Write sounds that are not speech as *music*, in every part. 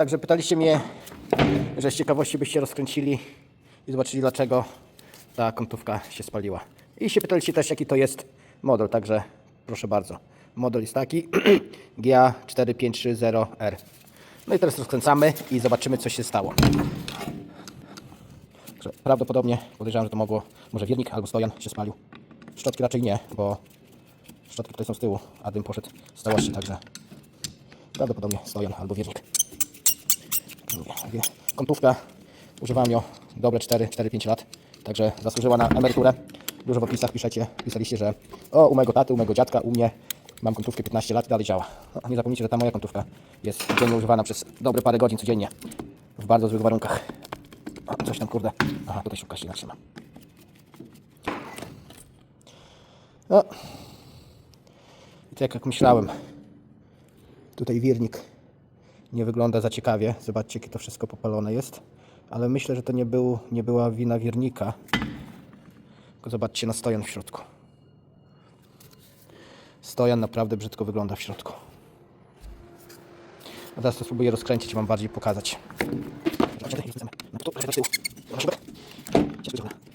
Także pytaliście mnie, że z ciekawości byście rozkręcili i zobaczyli dlaczego ta kątówka się spaliła. I się pytaliście też jaki to jest model, także proszę bardzo. Model jest taki *clears throat* GA4530R. No i teraz rozkręcamy i zobaczymy co się stało. Także prawdopodobnie podejrzewam, że to mogło, może wiernik albo stojan się spalił. Szczotki raczej nie, bo szczotki tutaj są z tyłu, a dym poszedł z całości, także prawdopodobnie stojan albo wiernik. Kątówka, używam ją dobre 4-5 lat, także zasłużyła na emeryturę. Dużo w opisach piszecie, pisaliście, że o, u mojego taty, u mojego dziadka, u mnie mam kątówkę 15 lat dalej działa. No, nie zapomnijcie, że ta moja kątówka jest dziennie używana przez dobre parę godzin codziennie w bardzo złych warunkach. O, coś tam kurde. Aha, tutaj szybka się trzyma. I tak jak myślałem, tutaj wirnik nie wygląda za ciekawie. Zobaczcie, jakie to wszystko popalone jest. Ale myślę, że to nie, był, nie była wina wirnika. Tylko zobaczcie na stojan w środku. Stojan naprawdę brzydko wygląda w środku. A teraz to spróbuję rozkręcić i Wam bardziej pokazać.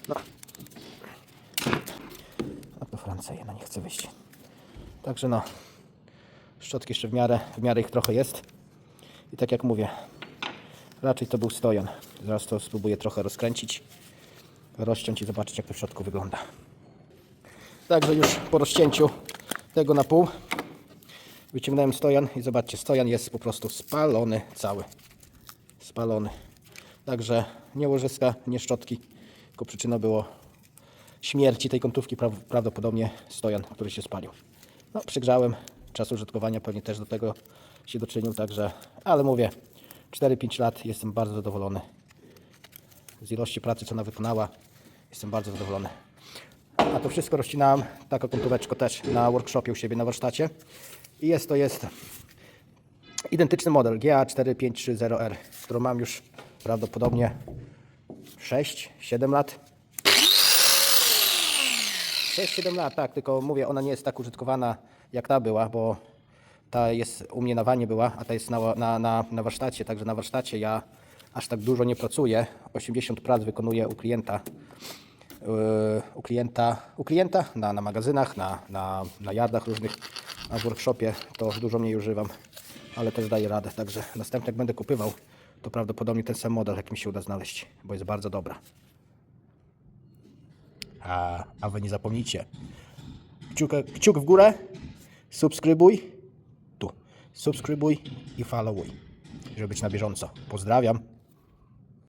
No. A to Francja, no nie chce wyjść. Także no. Szczotki jeszcze w miarę, w miarę ich trochę jest. I tak jak mówię, raczej to był stojan. Zaraz to spróbuję trochę rozkręcić, rozciąć i zobaczyć jak to w środku wygląda. Także już po rozcięciu tego na pół wyciągnąłem stojan i zobaczcie, stojan jest po prostu spalony cały. Spalony. Także nie łożyska, nie szczotki, tylko przyczyna było śmierci tej kątówki, pra- prawdopodobnie stojan, który się spalił. No, przygrzałem, czas użytkowania pewnie też do tego się doczynił, także, ale mówię, 4-5 lat, jestem bardzo zadowolony z ilości pracy, co ona wykonała, jestem bardzo zadowolony. A to wszystko rozcinałem, taką kątóweczkę też na workshopie u siebie na warsztacie i jest to jest identyczny model GA4530R, którą mam już prawdopodobnie 6-7 lat. 6-7 lat, tak, tylko mówię, ona nie jest tak użytkowana jak ta była, bo ta jest u mnie na wanie była, a ta jest na, na, na, na warsztacie, także na warsztacie ja aż tak dużo nie pracuję. 80 prac wykonuję u klienta. Yy, u klienta, u klienta na, na magazynach, na, na, na yardach różnych, a w workshopie to dużo mniej używam, ale też daję radę. Także następnie jak będę kupywał, to prawdopodobnie ten sam model, jak mi się uda znaleźć, bo jest bardzo dobra. A, a wy nie zapomnijcie. Kciuk, kciuk w górę, subskrybuj, subskrybuj i followuj, żeby być na bieżąco. Pozdrawiam.